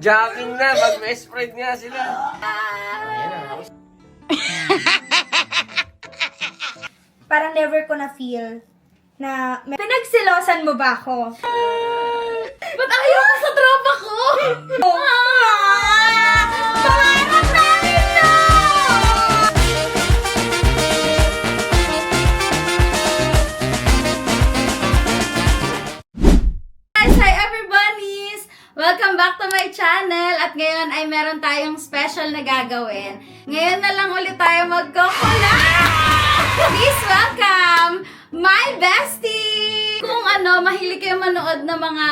Jogging na. Mag-best friend nga sila. Ayan. Parang never ko na feel na may... pinagsilosan mo ba ako? Ba't ayaw ko sa tropa ko? Ah! Back to my channel at ngayon ay meron tayong special na gagawin. Ngayon na lang ulit tayo magko-collab! Please welcome my bestie! Kung ano, mahilig kayo manood ng mga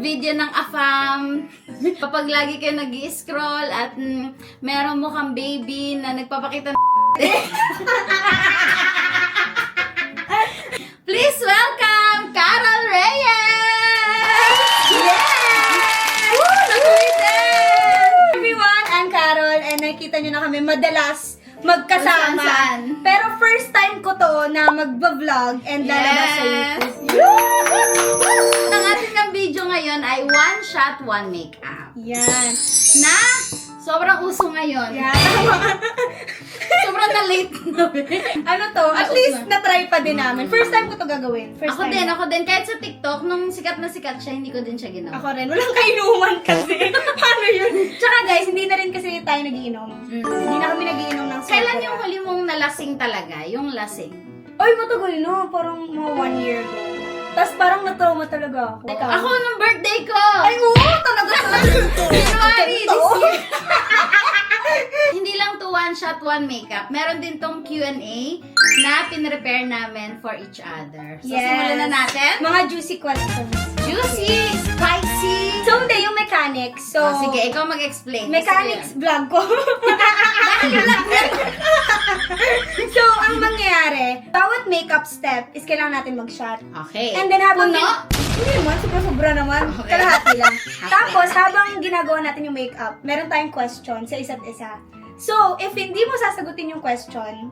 video ng AFAM, kapag lagi kayo nag scroll at mm, meron mo kang baby na nagpapakita ng Please welcome nakita nyo na kami madalas magkasama. Pero first time ko to na magba-vlog and lalabas sa Yes! YouTube. Ang ating ng video ngayon ay one shot, one makeup. Yan. Na sobrang uso ngayon. Yan. Sobrang na-late na. ano to? At least na. na-try pa din namin. First time ko to gagawin. First ako time. din, ako din. Kahit sa TikTok, nung sikat na sikat siya, hindi ko din siya ginawa. Ako rin. Walang kainuman kasi. Paano yun? Tsaka guys, hindi na rin kasi tayo nagiinom. Mm. Hindi na kami nagiinom ng soda. Kailan yung huli mong nalasing talaga? Yung lasing? Ay, matagal na. Parang mga one year ago. Tapos parang na-trauma talaga ako. Ikaw? Ako nung birthday ko! Ay, oo! Talaga talaga. January this year. Hindi lang to one shot, one makeup. Meron din tong Q&A na pinrepair namin for each other. So, Yes. simulan na natin. Mga juicy questions. Juicy, spicy. So, hindi, yung mechanics. So, oh, sige, ikaw mag-explain. mechanics vlog ko. So, ang mangyayari, bawat makeup step is kailangan natin mag-shot. Okay. And then habang... Puno? Hindi naman, sobra-sobra naman. Okay. Kalahati lang. Tapos, habang ginagawa natin yung makeup, meron tayong question sa isa't isa. So, if hindi mo sasagutin yung question,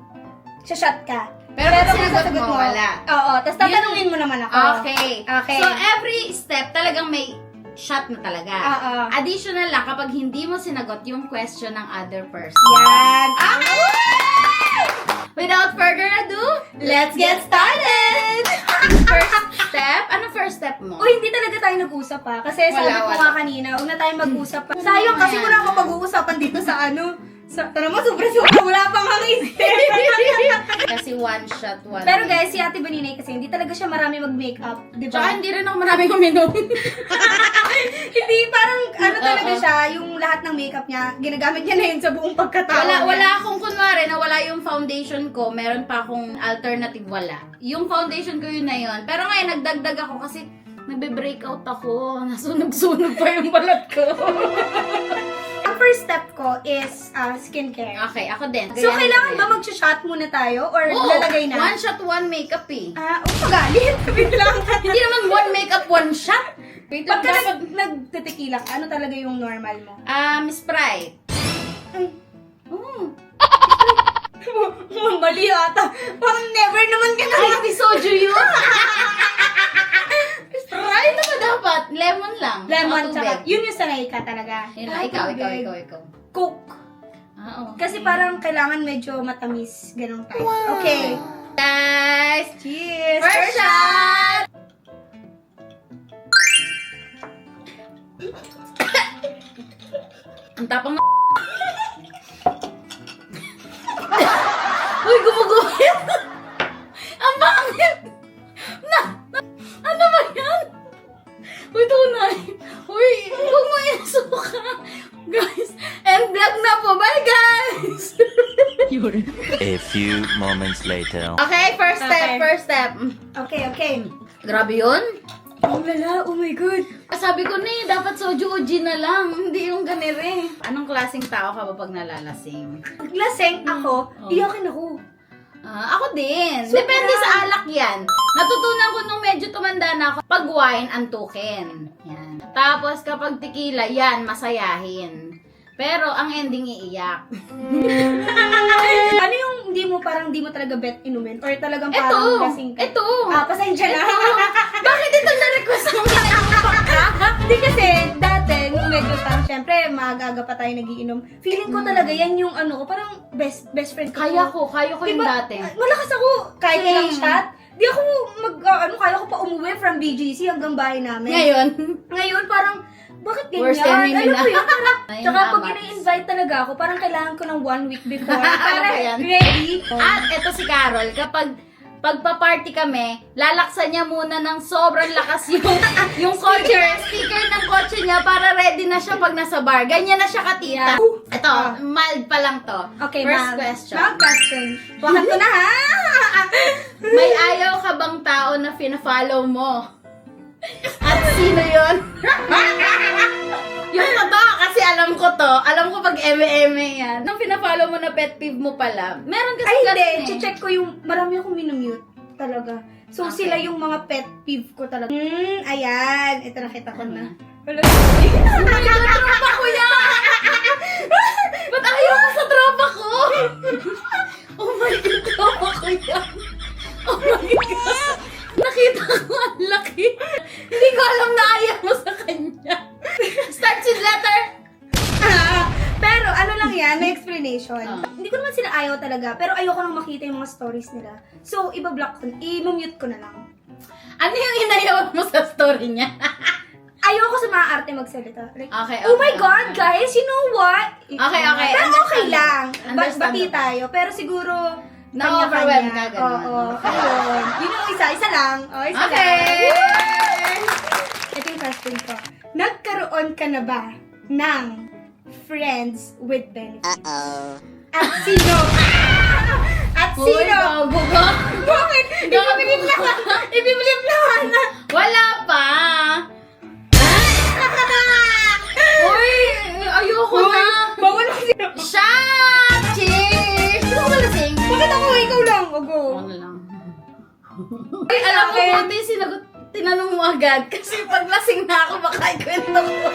shot ka. Pero pag kung sinagot mo, wala. Oo, tapos tatanungin mo naman ako. Okay. Okay. So, every step talagang may shot na talaga. Oo. Additional lang kapag hindi mo sinagot yung question ng other person. Yan. Okay! Without further ado, Let's get started! first step. Anong first step mo? Uy, hindi talaga tayo nag-usap pa. Kasi sabi Wala, ko wala. nga kanina, huwag na tayo mag-usap pa. Sayang kasi wala akong pag-uusapan dito sa ano. Sa, tara mo, sobra-sobra, wala pang ang isip. Kasi one shot, one Pero guys, si Ate Baninay kasi hindi talaga siya marami mag-makeup, di Tsaka ba? hindi rin ako maraming uminom. hindi, parang ano talaga Oo. siya, yung lahat ng makeup niya, ginagamit niya na yun sa buong pagkatao wala, niya. wala akong kunwari na wala yung foundation ko, meron pa akong alternative wala. Yung foundation ko yun na yun. Pero ngayon, nagdagdag ako kasi nagbe-breakout ako. Nasunog-sunog pa yung balat ko. Ang first step ko is uh, skincare. okay, ako din. So, Ganyan kailangan ba din. mag-shot muna tayo or Oo, lalagay na? one shot, one makeup eh. Ah, oh, magalit. Hindi naman one makeup, one shot. Wait, Pagka dapat, nag, nagtitikila ka, ano talaga yung normal mo? um, Sprite. Ay, Oh. oh, mali ata. Parang never naman ka na. Ay, hindi soju yun. Sprite na ba dapat? Lemon lang. Lemon, Tsaka tubig. yun yung sanay ka talaga. Yun lang. Ah, Ikaw, ikaw, tubig. ikaw, ikaw. Coke. Ah, okay. Kasi parang kailangan medyo matamis. Ganong type. Okay. Guys, Cheers! first shot! Ang tapang na... Uy, gumuguhit! Ang pangit! Na, na, ano ba yan? Uy, tunay! Uy, huwag mo isuka! Guys, and vlog na po! Bye, guys! A few moments later. okay, first step, Okay. first step. Okay, okay. Grabe yun. Ang lala, oh my God. Sabi ko na eh, dapat soju o gin na lang. Hindi yung ganire. Anong klaseng tao ka ba pag nalalasing? Laseng ako, Oh. iyakin ako. Ah, ako din. Sobra. Depende sa alak yan. Natutunan ko nung medyo tumanda na ako, pag wine, antukin. Yan. Tapos kapag tequila, yan, masayahin. Pero ang ending iiyak. ano yung hindi mo parang hindi mo talaga bet inumin? Or talagang Ito! parang lasing ka? Ito! Ah, pasensya na. Bakit ito na-request mo? Hindi kasi, dati, maaga-aga pa tayo nagiinom. Feeling ko talaga yan yung ano ko, parang best best friend ko. Kaya ko, kaya ko yung Diba, dati. Malakas ako kahit Same. ilang shot. Di ako mag, ah, ano, kaya ko pa umuwi from BGC hanggang bahay namin. Ngayon, Ngayon, parang, bakit ganyan? Worst enemy Alam na. mo yun, parang, tsaka pag ina-invite talaga ako, parang kailangan ko ng one week before. Ano para ba yan? ready. At eto si Carol, kapag pagpa-party kami, lalaksan niya muna ng sobrang lakas yung, yung kotse, speaker ng kotse niya para ready na siya pag nasa bar. Ganyan na siya katita. Ito, Ah. mild pa lang to. Okay, First ma'am. question. Ma'am, question. Ko na, ha? May ayaw ka bang tao na fina-follow mo? At sino yon? yung totoo, kasi alam ko to. Alam ko pag eme-eme yan. Nung fina-follow mo na pet peeve mo pala, meron kasi Ay, ganun hindi. eh. Check ko yung, marami akong minumute. Talaga. So, Okay. sila yung mga pet peeve ko talaga. Hmm, ayan. Ito nakita ko na. Wala. Oh my God, tropa ko yan! Ba't ayaw ko sa tropa ko? Oh my God, tropa ko yan! Oh my God! Nakita ko ang laki. Hindi ko alam na ayaw mo sa kanya. Starts with letter. pero ano lang yan, may explanation. Ah. Hindi ko naman sila ayaw talaga, pero ayoko nang makita yung mga stories nila. So, ibablock ko, i-mute ko na lang. Ano yung inayaw mo sa story niya? Ayoko sa mga arte magsalita. Like, Okay, oh my okay, God, okay. guys, you know what? Okay, okay, Pero okay understandable. lang. Ba- bati tayo. Pero siguro, Na-overwhelm ka, ganun. Oo, Okay. ayun. Yun yung isa, isa lang. Oh, isa Okay! lang. Ito yung question ko. Nagkaroon ka na ba ng friends with benefits? At sino? At Uy, sino? bago ka. Bakit? Ibibilip lang. Ibibilip lang. Wala pa. Uy, ayoko na. Bawal na sino. Shot! Cheers! Bakit ako? Ikaw lang. Ogo. Ano lang. Ay, alam ko akin. buti sinagot, tinanong mo agad. Kasi pag lasing na ako, baka ikwento ko.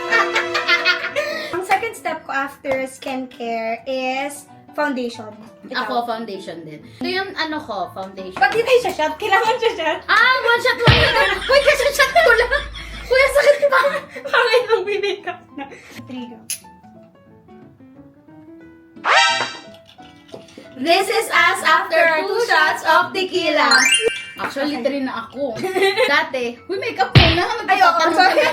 Ang second step ko after skincare is foundation. Ikaw. Ako, foundation din. Ito yung ano ko, foundation. Pag di tayo sa shot, kailangan siya shot. Ah, one shot, one shot. Uy, kasi shot ko lang. Kuya, sakit pa. Bakit ang bibigap na? Three, go. This is us after two shots of tequila. Actually, three na ako. Dati, uy, makeup ko na. Ayoko, Magtatanong sorry. ka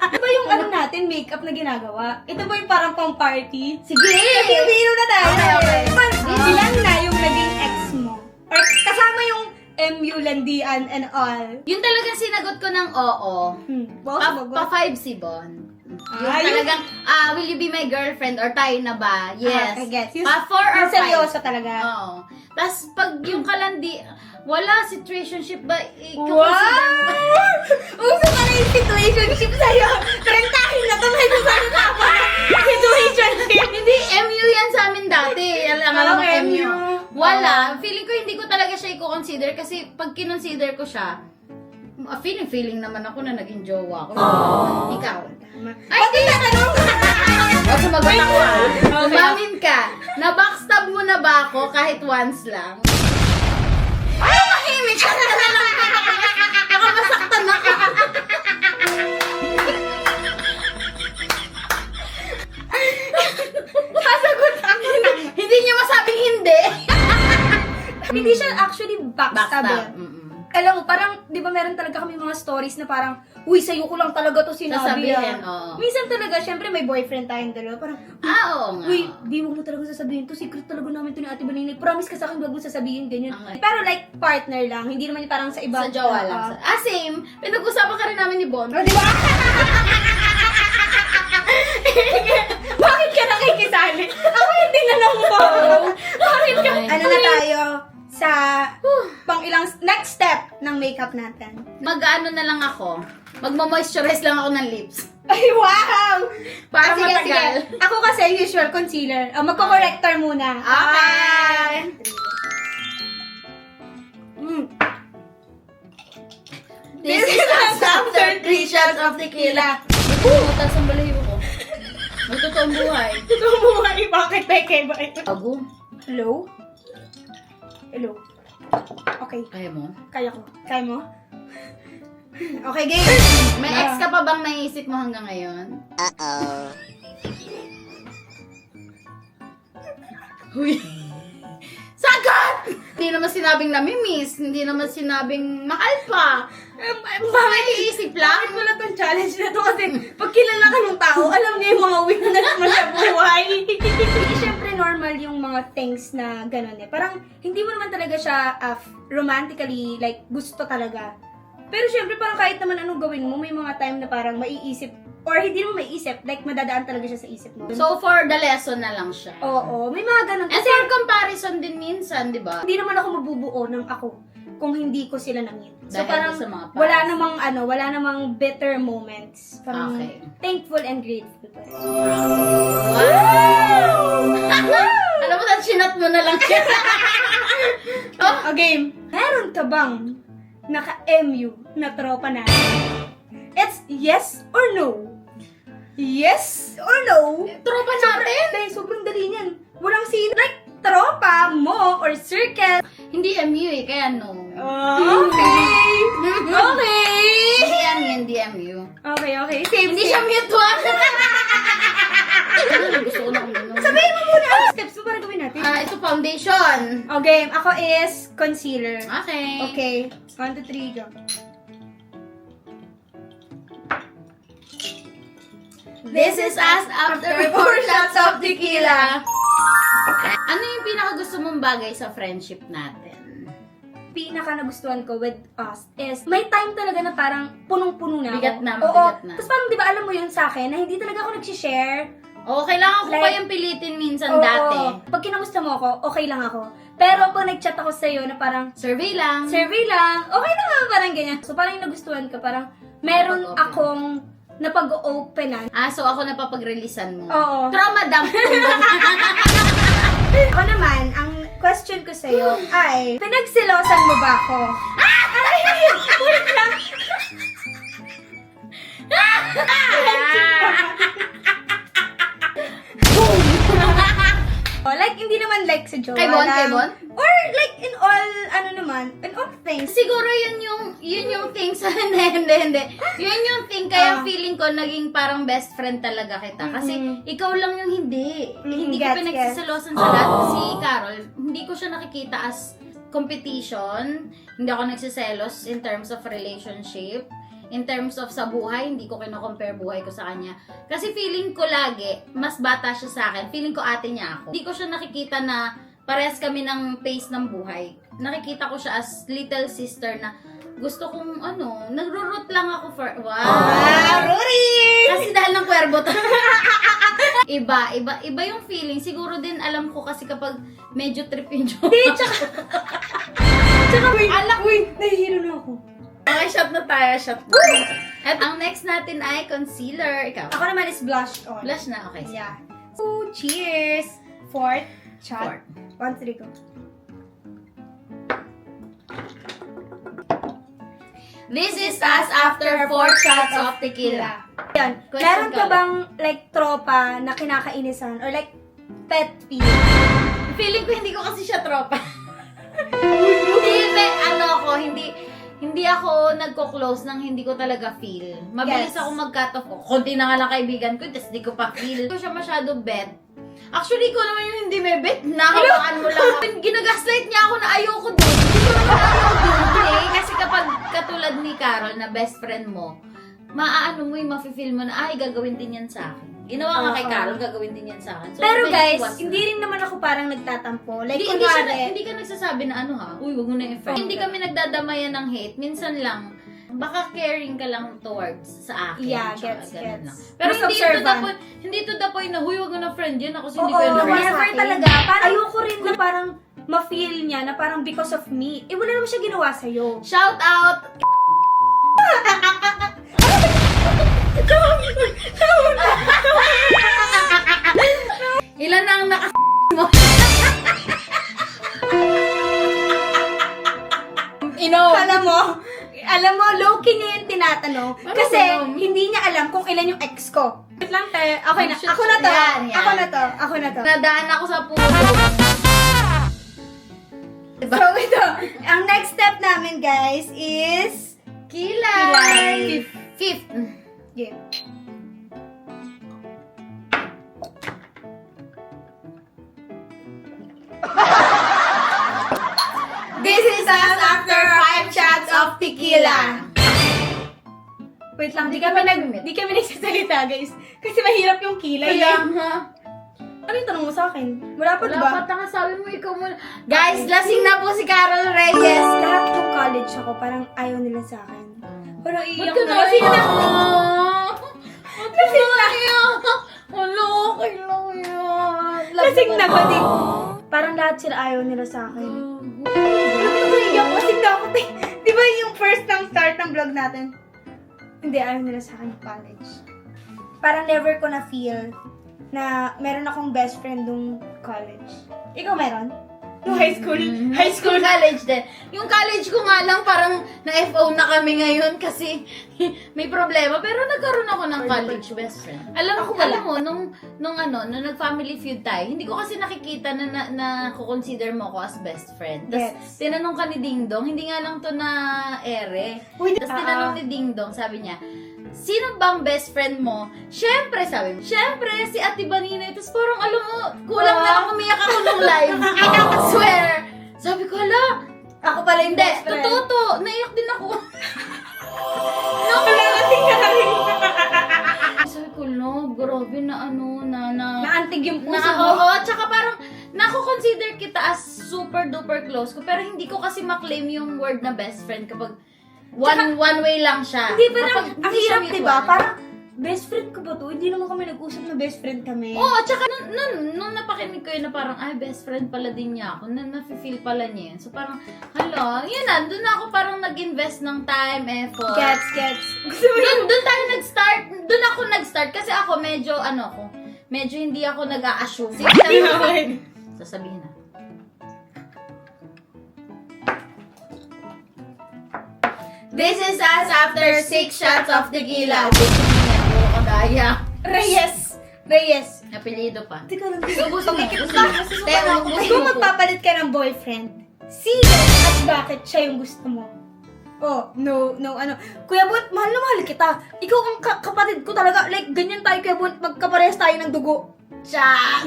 Ano ba yung ano natin, makeup na ginagawa? Ito ba yung parang pang party? Sige. Biro na tayo. Okay, okay. Man, Ah. ilan na yung naging ex mo? Or kasama yung MU landian and all. Yun talagang sinagot ko ng oo. Hmm. Pa, pa five si Bon. Yung Ah, yung- talagang, ah, will you be my girlfriend or tayo na ba? Yes. Ah, I guess. Yung, Pa four or yung five. seryoso talaga. Oo. Tapos pag yung kalandi, wala situationship ba? i- Wow! Uso ka na yung situationship sa'yo. Trentahin na to, may sasabi ka pa. Situationship. Hindi, MU yan sa amin dati. Alam alam mo, Ah, MU. MU. Wala. Feeling ko hindi ko talaga siya i-consider kasi pag kinonsider ko siya, ah, feeling-feeling naman ako na naging jowa ko. Ikaw. Ay, hindi na tanong O, sumagot ako ah. Umamin ka. Na-backstab mo na ba ako kahit once lang? Ay, mahimik ka na lang. Baka masaktan ako. Sasagot ako. Hindi niyo masabing hindi. Hindi siya actually backstab. eh. Alam mo, parang, di ba meron talaga kami mga stories na parang, uy, sa'yo ko lang talaga to sinabi. Sasabihin, ah." oo. Minsan talaga, syempre may boyfriend tayong dalawa. Parang, Ah, oo nga. uy, di mo mo talaga sasabihin to. Secret talaga namin to ni Ate Baninay. Promise ka sa akin, wag mo sasabihin ganyan. Okay. Pero like, partner lang. Hindi naman parang sa iba. Sa jowa lang. Ah, Ah, same. Pinag-usapan ka rin namin ni Bon. Oh, di ba? Bakit ka nakikisali? Ako hindi na lang mo. Bakit ka? Ano na tayo? Sa pang ilang next step ng makeup natin. Mag-ano na lang ako. Magmo-moisturize lang ako ng lips. Ay, wow! Para Ah, sige, matagal. sige. Ako kasi usual concealer. Uh, magko-corrector muna. Okay. Mm. This is us after three shots of tequila. Butas ang balahibo ko. May totoong buhay. Tumuhay, bakit peke ba ito? Bago. Hello? Hello? Okay, Kaya mo? kaya ko. Kaya mo? Okay, game. May ex ka pa bang naisip mo hanggang ngayon? Huy. Sagot! Hindi naman sinabing namimiss. Hindi naman sinabing mahal pa. Bakit iisip lang? Bakit wala tong challenge na to? Kasi pag kilala ka ng tao, alam niya yung mga weakness mo sa buhay. Hindi syempre normal yung mga things na gano'n eh. Parang hindi mo naman talaga siya uh, romantically, like gusto talaga. Pero syempre parang kahit naman anong gawin mo, may mga time na parang maiisip, or hindi mo maiisip, like madadaan talaga siya sa isip mo. So, for the lesson na lang siya. Oo, may mga ganun. And Kasi for comparison din minsan, di ba? hindi naman ako mabubuo ng ako kung hindi ko sila na-meet. So Dahil parang sa mga past. wala namang ano, wala namang bitter moments. Parang Okay. thankful and grateful pa rin. Alam mo, tan sinat mo na lang siya. oh, A game. Meron ka bang naka-MU na tropa na? It's yes or no? Yes or no? tropa natin. Dahil sobrang dali niyan. Walang sino. Like, tropa mo or circle. Hindi MU eh, kaya no. Okay. Okay. Hindi MU, hindi MU. Okay, okay. Same, Hindi siya mutual. Gusto ko na uminom. Sabihin mo muna ang steps mo para gawin natin. Ah, ito foundation. Okay, ako is concealer. Okay. Okay. One, two, three, go. This is us after four shots of tequila. Ano yung pinaka gusto mong bagay sa friendship natin? Pinaka nagustuhan ko with us is may time talaga na parang punong-puno na ako. Bigat na, Oo. mabigat na. Tapos parang di ba alam mo yun sa akin na hindi talaga ako nagsishare. Oo, kailangan ko Like- pa yung pilitin minsan Oo. dati. Pag kinamusta mo ako, okay lang ako. Pero pag nag-chat ako sa'yo na parang Survey lang. survey lang, okay lang ako, parang ganyan. So parang yung nagustuhan ko, parang meron Napag-open. akong napag-openan. Ah, so ako napapag-releasean mo. Oo. Trauma dump. Ako naman, ang question ko sa'yo ay, pinagsilosan mo ba ako? Ah! Ay! Wait lang! oh, like, hindi naman like sa jowa Kay Bon, lang. kay Bon? Or like in all, ano naman, in all things. Siguro yun yung, yun yung thing sa, hindi, hindi, hindi. Yun yung thing, kaya Ah. feeling ko naging parang best friend talaga kita. Kasi Mhm. ikaw lang yung hindi. Mhm, Hindi ko gets, pinagsisalosan sa lahat. Si Carol, hindi ko siya nakikita as competition. Hindi ako nagsiselos in terms of relationship. In terms of sa buhay, hindi ko kino-compare buhay ko sa kanya. Kasi feeling ko lagi, mas bata siya sa akin. Feeling ko ate niya ako. Hindi ko siya nakikita na parehas kami ng pace ng buhay. Nakikita ko siya as little sister na gusto kong ano, nagro-root lang ako for, wow! Ah, Rory! Kasi dahil ng kwerbo to. iba, iba, iba yung feeling. Siguro din alam ko kasi kapag medyo trip yung joke. Hindi, tsaka, tsaka, wait, Alak. wait, nahihilo na ako. Okay, shot na tayo, shot na. At ang next natin ay concealer. Ikaw. Ako naman is blush on. Blush na, okay. Yeah. So, cheers! Fourth shot. Fourth. One, three, go. This is us after four shots of tequila. Yan. Question Meron ka ka bang, like, tropa na kinakainisan? Or like, pet peeve? Feeling ko hindi ko kasi siya tropa. hindi, may, ano ako, hindi, hindi ako nagko-close nang hindi ko talaga feel. Mabilis Yes. ako mag-cut off. Kunti na nga lang kaibigan ko, tapos hindi ko pa feel. Hindi ko siya masyado bet. Actually, ikaw naman yung hindi may bet. Nakabaan mo lang. Ginagaslight niya ako na ayoko doon. Hindi ko naman ayaw doon. Eh, kasi kapag katulad ni Carol na best friend mo, maaano mo yung mafe-feel mo na, ay, gagawin din yan sa akin. Ginawa nga kay Oo. Carol, gagawin din yan sa akin. So, Pero guys, iwas na. hindi rin naman ako parang nagtatampo. Like, Hindi, hindi, siya, kunwari, hindi ka nagsasabi na ano ha, uy, wag mo na i-friend. Hindi kami nagdadamayan ng hate. Minsan lang, baka caring ka lang towards sa akin. Yeah, Tsaka gets, ganun gets. Pero Mas hindi to the observant. point, hindi to the point na, huy, wag mo na friend yan. Ako kasi Oo, hindi ko yan never friend. never talaga. Parang, ayoko rin na parang ma-feel niya na parang because of me. Eh, wala naman siya ginawa sa'yo. Shout out! Ilan na ang nakas mo? Ino! Alam mo, alam mo, low-key niya yung tinatanong. Ano kasi, ganun? hindi niya alam kung ilan yung ex ko. Wait lang, te. Okay na. Ako na to. yan, yan. Ako na to. Ako na to. Nadaan ako sa puso. So, ito. Ang next step namin, guys, is Kilay! Kilay. Fifth. Game. This is us after five shots of tequila. Wait lang, di kami, nag, di kami nagsasalita, guys. Kasi mahirap yung kilay. Kaya eh. nga. Ano yung tanong mo sa akin? Wala pa, Wala diba? pa tanga, sabi mo ikaw muna. Guys, lasing na po si Carol Reyes. Lahat ng college ako, parang ayaw nila sa akin. Parang Ba't iiyak ka na. na Kasi na. Kasi na. Wala, okay lang yan. Lasing na ba, di? Parang lahat sila ayaw nila sa akin. Lasing na ako. te. Di ba yung first ng start ng vlog natin? Hindi, ayaw nila sa akin college. Parang never ko na feel na meron akong best friend nung college. Ikaw meron? Nung high school? High school? college din. Yung college ko nga lang parang na-FO na kami ngayon kasi may problema. Pero nagkaroon ako ng college best friend. Alam, wala. alam mo, nung, nung ano, nung nag-family feud tayo, hindi ko kasi nakikita na, na, na kukonsider mo ako as best friend. Tapos Yes. tinanong ka ni Ding Dong, hindi nga lang to na ere. Uy, Tapos ah, tinanong ni Ding Dong, sabi niya, Sino bang best friend mo? Siyempre, sabi mo. Siyempre, si Ate Banina. Tapos nung live. I swear. Sabi ko, hala, Ako pala yung best friend. totoo to. Naiyak din ako. Lasing ka na rin. Sabi ko, no, grabe na ano, na, na, Naantig yung puso na, mo. oo, tsaka parang, nako-consider kita as super duper close ko, pero hindi ko kasi maklaim yung word na best friend kapag one one way lang siya. Hindi, Kapag ang siya hirap, di ba? Parang, best friend ko ba to? Hindi naman kami nag-usap na best friend kami. Oo, tsaka nung, nung, nung napakinig ko yun na parang, ay, best friend pala din niya ako, na nafe-feel pala niya yun. So parang, hala, yun na, doon ako parang nag-invest ng time, effort. Gets, gets. Doon, doon tayo nag-start, doon ako nag-start kasi ako medyo, ano ako, medyo hindi ako nag-a-assume. Sige, sabi ko, sasabihin na. This is us after six shots of tequila. Kagaya. Reyes. Reyes. Apelido pa. Teka lang. Ubusin mo. Tumikit ubusin ka. Kung mo po. magpapalit ka ng boyfriend, sino at bakit siya yung gusto mo? Oh, no, no, ano. Kuya Bot, mahal na mahal kita. Ikaw ang ka- kapatid ko talaga. Like, ganyan tayo, Kuya Bot. Magkaparehas tayo ng dugo. Shot!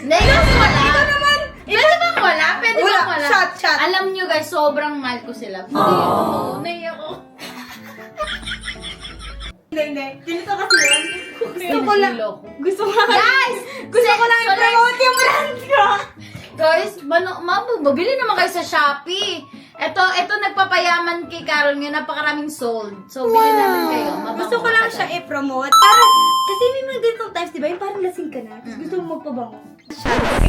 Hindi, kasi wala. Ikaw naman. Pwede bang wala? Pwede Wala. bang wala? Shot, shot. Alam nyo guys, sobrang mahal ko sila. Hindi, oh. ako. Hindi, hindi. Ganito kasi yun. Gusto ko lang. Gusto ko lang. Guys! Gusto ko lang i-promote yung brand ko. Guys, mano, mabu, mabili naman kayo sa Shopee. Ito, ito nagpapayaman kay Carol ngayon, napakaraming sold. So, bili namin kayo. Mabango Gusto ko lang siya i-promote. Parang, kasi may mga ganitong times, di ba? Yung parang lasing ka na. Tapos gusto mo magpabango.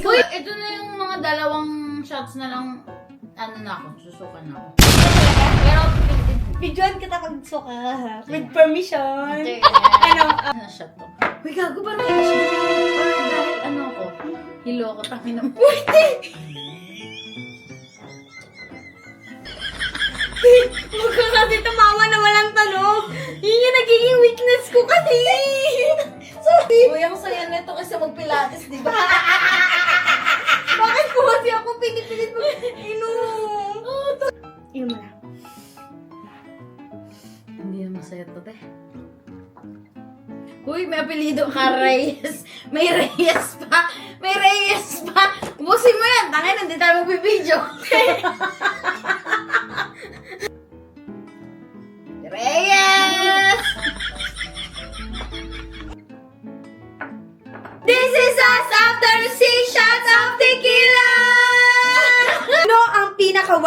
Uy, ito na yung mga dalawang shots na lang, ano na ako, susukan na ako. Pero, Videoan kita pag suka. With permission. Hindi. Ano? ah, Ano shot to? Uy, gago, siya Parang dahil ano ako, hilo ako, tangin na. Huwag ka kasi tumawa na walang tanong. Yun yung nagiging weakness ko kasi. Sorry. Uy, ang saya nito kasi mag-pilates, di ba? Kasi ako pinipilit mo? Inom. Inom mo na. Hindi na masaya to, te. Uy, may apelido ka, Reyes. May Reyes pa. May Reyes pa. Ubusin mo yan. Tangin, hindi tayo magbibideo.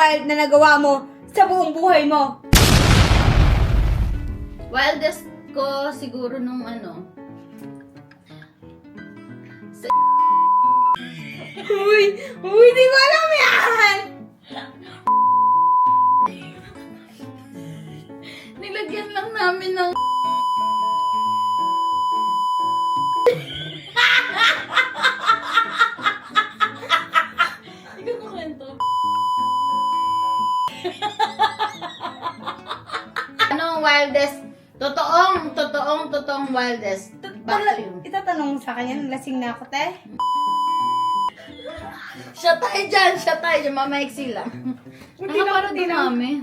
pinaka-wild na nagawa mo sa buong buhay mo? Wildest ko siguro nung ano. Sa Uy! Uy, di ko alam yan! nilagyan lang namin ng wildest. Back to you. Itatanong sa kanya, lasing na ako, te. Siya tayo dyan, siya tayo dyan, mamaiksi lang. Hindi ano na para din namin.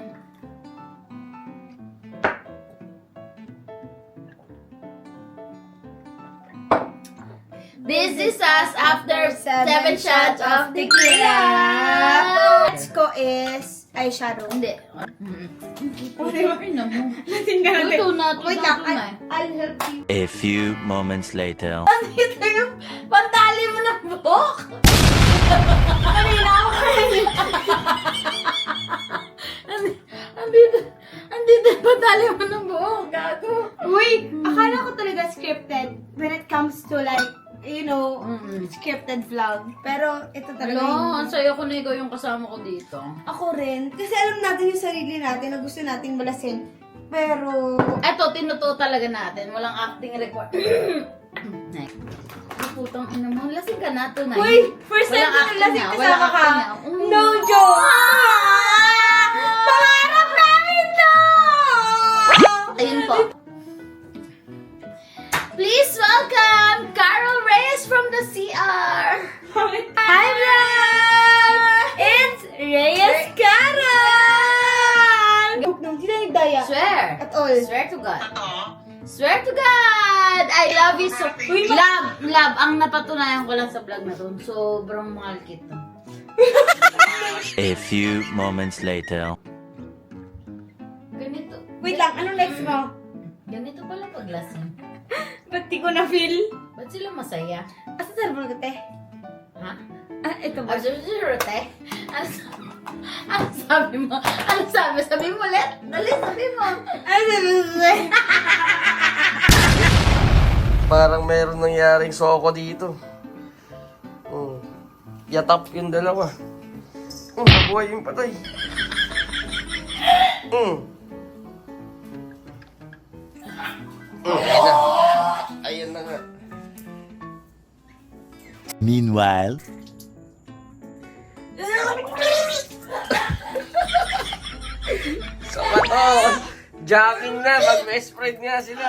This is us after seven shots of tequila. Next ko is eyeshadow. Hindi. Mo? Natin ka natin. Luto na, Wait na, lang, na. I- I'll help you. A few moments later. Andito yung pantali mo ng buhok. Kanina ako Andi- Andito, andito yung pantali mo ng buhok. Gago. Uy, akala ko talaga scripted when it comes to like, you know, Mm. scripted vlog. Pero ito talaga Hello, yung- ang sayo ko na ikaw yung kasama ko dito. Ako rin. Kasi alam natin yung sarili natin na gusto nating balasin. Pero, Eto, tinuto talaga natin. Walang acting record. Next. Ay, Putang ina mo. Lasing ka na, tunay. Uy, first time Walang ko acting na, kasama walang ka. acting na. Mm. No joke! Pangarap namin to! Ayun po. Welcome Carol Reyes from the CR. Hi, vlog! It's Reyes Caron! Huwag nang na nagdaya. Swear. At all. Swear to God. Swear to God! I love you so... Love, love. Ang napatunayan ko lang sa vlog na to, sobrang mahal kita. A few moments later. Ganito. Wait lang, anong next mo? Ganito pala paglasing. Ba't di ko na-feel? Ba't sila masaya? Asa sa ko, te? Ha? Ah, ito ba? Ano sabi te? Ano sabi? Ano sabi mo? Ano sabi? Sabi mo ulit? Dali, sabi mo. Ano sabi mo? Parang meron nangyaring soko dito. Hmm. Yatap yung dalawa. Hmm, nabuhay yung patay. Hmm. Hmm, ayun na. Na nga. Meanwhile. So, ano? Jogging na. Mag-best friend nga sila.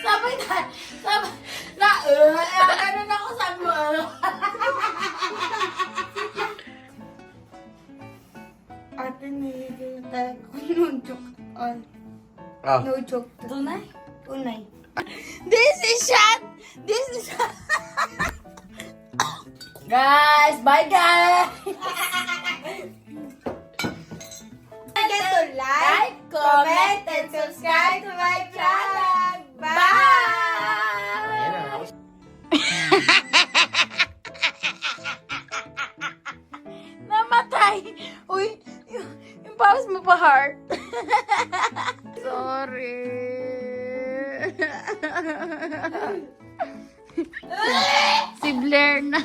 Sabi na, sabi, na, uh, ano na ako sabi mo, ano? Ate, nililito tayo. No joke. On. Ah. No joke. Tunay? Tunay. This is shot! This is Guys, bye guys! Forget to like, comment, and subscribe to my channel. Bye! Namatay! Uy, yung, yung paus mo pa heart. Sorry. Si Blair na.